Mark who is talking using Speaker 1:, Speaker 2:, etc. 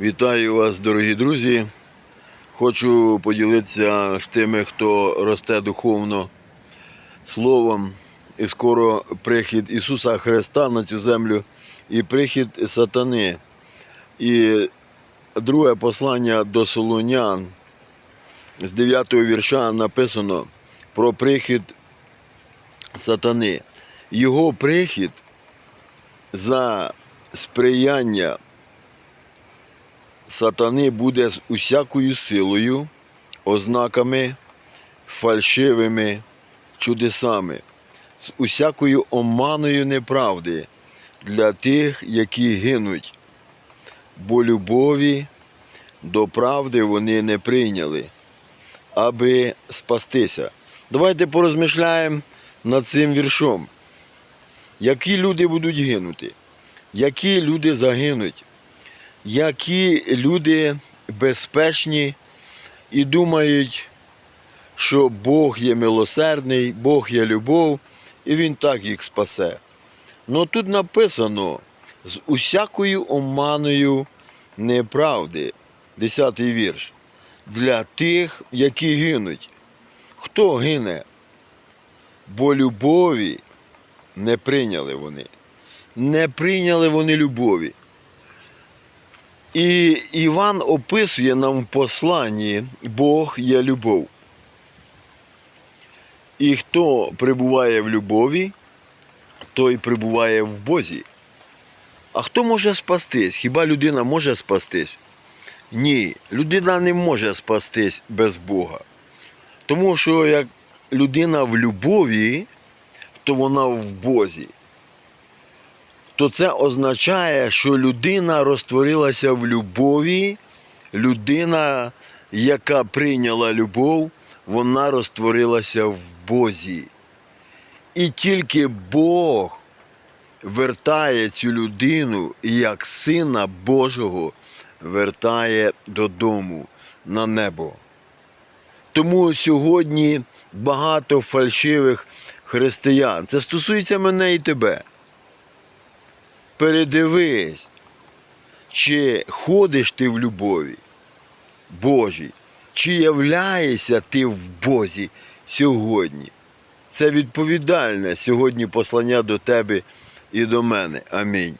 Speaker 1: Вітаю вас, дорогі друзі. Хочу поділитися з тими, хто росте духовно словом. І скоро прихід Ісуса Христа на цю землю і прихід сатани. І друге послання до Солонян з 9 вірша написано про прихід сатани. Його прихід за сприяння сатани буде з усякою силою, ознаками, фальшивими чудесами, з усякою оманою неправди для тих, які гинуть, бо любові до правди вони не прийняли, аби спастися. Давайте порозмишляємо над цим віршом. Які люди будуть гинути? Які люди загинуть? Які люди безпечні і думають, що Бог є милосердний, Бог є любов, і Він так їх спасе. Ну тут написано з усякою оманою неправди, 10 вірш, для тих, які гинуть. Хто гине? Бо любові не прийняли вони. Не прийняли вони любові. І Іван описує нам в посланні Бог є любов. І хто прибуває в любові, той прибуває в Бозі. А хто може спастись? Хіба людина може спастись? Ні, людина не може спастись без Бога. Тому що як людина в любові, то вона в Бозі то це означає, що людина розтворилася в любові, людина, яка прийняла любов, вона розтворилася в Бозі. І тільки Бог вертає цю людину як Сина Божого вертає додому на небо. Тому сьогодні багато фальшивих християн. Це стосується мене і тебе передивись, чи ходиш ти в любові Божій, чи являєшся ти в Бозі сьогодні. Це відповідальне сьогодні послання до тебе і до мене. Амінь.